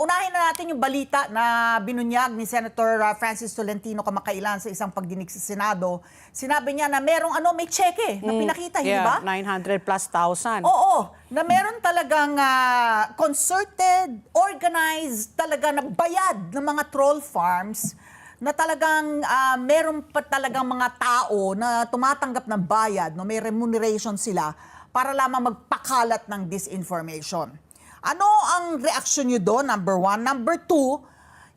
Unahin na natin yung balita na binunyag ni Senator uh, Francis Tolentino kamakailan sa isang pagdinig sa Senado. Sinabi niya na merong ano, may cheque na pinakita, hindi ba? Mm, Yeah, 900 plus thousand. Oo, na meron talagang ah, concerted, organized, talaga na bayad ng mga troll farms na talagang ah, meron pa talagang mga tao na tumatanggap ng bayad, no, may remuneration sila para lamang magpakalat ng disinformation. Ano ang reaction nyo doon? Number one. Number two,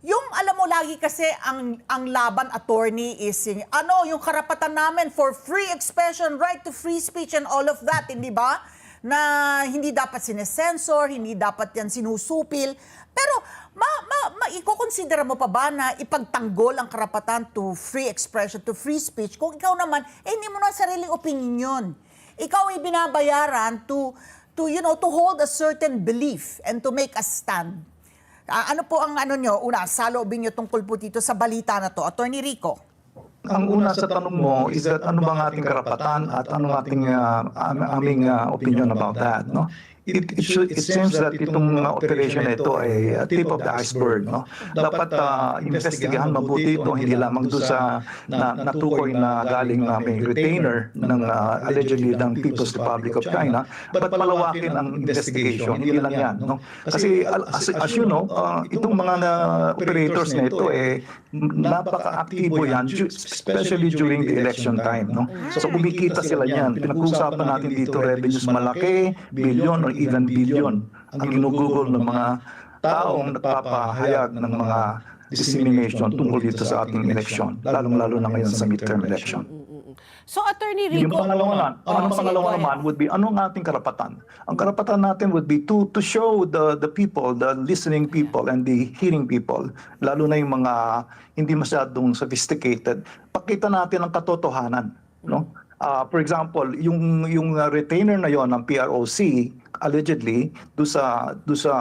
yung alam mo lagi kasi ang ang laban attorney is yung, ano yung karapatan namin for free expression, right to free speech and all of that, hindi ba? Na hindi dapat sinesensor, hindi dapat yan sinusupil. Pero ma, ma, ma iko-consider mo pa ba na ipagtanggol ang karapatan to free expression, to free speech kung ikaw naman eh hindi mo na sariling opinion yun. Ikaw ay binabayaran to to you know to hold a certain belief and to make a stand. Ah, ano po ang ano nyo, una, saloobin nyo tungkol po dito sa balita na to? Attorney Rico. Ang una sa tanong mo is that ano bang ating karapatan at ano ating uh, am- aming uh, opinion about that, no? It, it, should, it seems that itong uh, operation na ito ay uh, tip of the iceberg, no? Dapat uh, investigahan mabuti ito, hindi lamang doon sa na, natukoy na galing na may retainer ng uh, allegedly ng People's Republic of China, but palawakin ang investigation, hindi lang yan, no? Kasi as, as you know, uh, itong mga na operators na ito eh napaka-aktibo yan, especially during the election time. No? So kumikita sila yan. Pinag-uusapan natin dito revenues malaki, billion or even billion ang ginugugol ng mga taong nagpapahayag ng mga dissemination tungkol dito sa ating eleksyon, lalong-lalo na ngayon sa midterm election. So, Attorney Yung Rico... pangalawa naman, Oh, ang sige, pangalawa naman would be ano ang ating karapatan? Ang karapatan natin would be to to show the the people, the listening people and the hearing people, lalo na yung mga hindi masyadong sophisticated, pakita natin ang katotohanan, no? Ah, for example, yung yung uh, retainer na yon ng PROC allegedly do sa do sa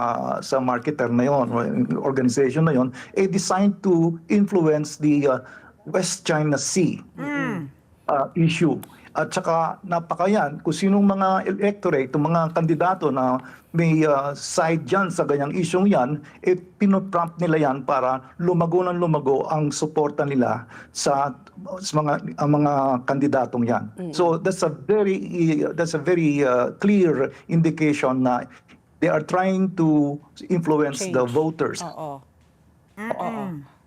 sa marketer na yon or organization na yon eh designed to influence the uh, West China Sea uh, issue. At saka napakayan kung sinong mga electorate, mga kandidato na may uh, side dyan sa ganyang isyong yan, eh pinoprompt nila yan para lumago ng lumago ang suporta nila sa, sa mga ang mga kandidatong yan. So that's a very that's a very uh, clear indication na they are trying to influence the Change. voters. Oo. Oo.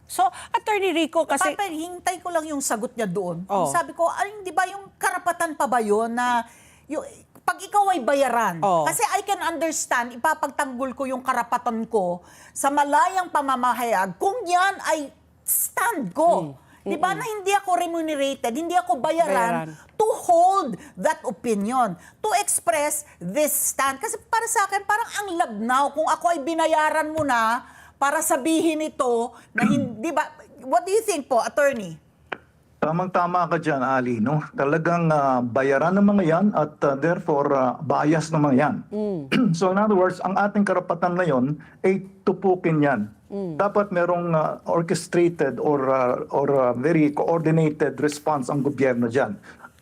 So, Attorney Rico, kasi... Papa, hintay ko lang yung sagot niya doon. Oh. Sabi ko, ay, di ba yung karapatan pa ba yun na yung, pag ikaw ay bayaran, Oh. kasi I can understand, ipapagtanggol ko yung karapatan ko sa malayang pamamahayag kung yan ay stand ko. Di ba na hindi ako remunerated, hindi ako bayaran, Bayaran. to hold that opinion, to express this stand. Kasi para sa akin, parang ang labnaw kung ako ay binayaran mo na para sabihin ito na hindi ba, what do you think po, attorney? Tamang-tama ka dyan, Ali. No? Talagang ah, bayaran ng mga yan at ah, therefore ah, bias ng mga yan. so in other words, ang ating karapatan ngayon ay tupukin yan. Dapat merong ah, orchestrated or, ah, or ah, very coordinated response ang gobyerno dyan.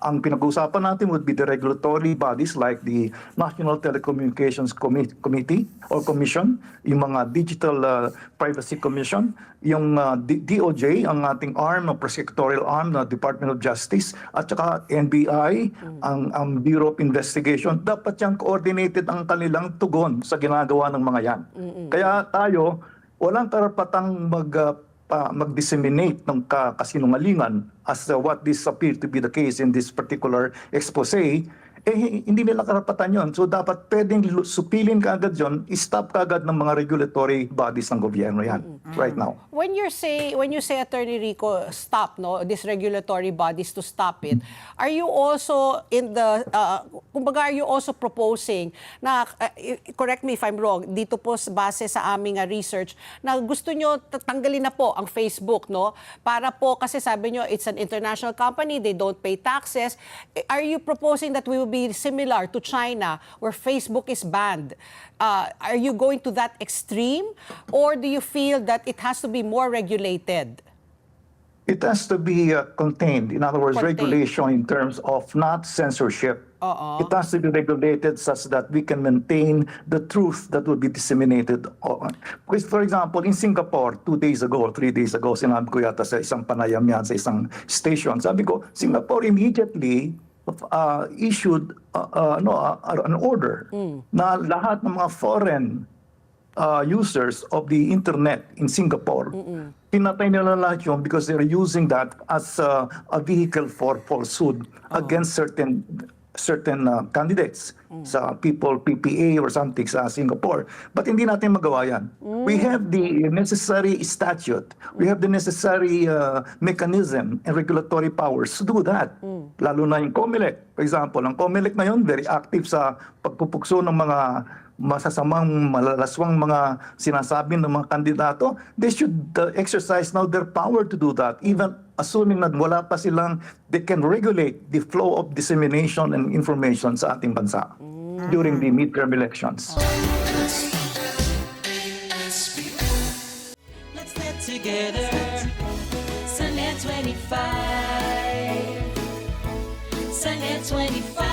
Ang pinag-uusapan natin would be the regulatory bodies like the National Telecommunications Commi- Committee or Commission, yung mga Digital uh, Privacy Commission, yung uh, D- DOJ, ang ating arm, ang prosecutorial arm ng Department of Justice, at saka NBI, ang, ang Bureau of Investigation. Dapat yan coordinated ang kanilang tugon sa ginagawa ng mga yan. Kaya tayo, walang karapatang mag uh, pa- mag-disseminate ng ka- kasinungalingan as uh, what this appeared to be the case in this particular expose, eh hindi nila karapatan yon. So dapat pwedeng supilin ka agad yon, stop ka agad ng mga regulatory bodies ng gobyerno yan right now. when you say when you say Attorney Rico stop no these regulatory bodies to stop it are you also in the uh, kumbaga are you also proposing na uh, correct me if I'm wrong dito po base sa aming uh, research na gusto nyo ta- tanggalin na po ang Facebook no para po kasi sabi nyo it's an international company they don't pay taxes Eh, are you proposing that we will be similar to China where Facebook is banned uh, are you going to that extreme or do you feel that it has to be more regulated? It has to be uh, contained. In other words, Contained. regulation in terms of not censorship. Oo. It has to be regulated such that we can maintain the truth that will be disseminated. on- Because for example, in Singapore, two days ago, three days ago, sinabi ko yata sa isang panayam yan, sa isang station, sabi ko, Singapore immediately uh, issued uh, uh, no, uh, an order na lahat ng mga foreign uh, users of the internet in Singapore, pinatay nila lahat yun because they're using that as uh, a vehicle for falsehood against certain certain uh, candidates sa people PPA or something sa Singapore. But hindi natin magawa yan. We have the necessary statute. We have the necessary uh, mechanism and regulatory powers to do that. Lalo na yung COMELEC. For example, ang COMELEC ngayon very active sa pagpupukso ng mga masasamang malalaswang mga sinasabi ng mga kandidato, they should uh, exercise now their power to do that. Even assuming na wala pa silang, they can regulate the flow of dissemination and information sa ating bansa during the midterm elections. Let's get together. Sunday 25. Sunday 25.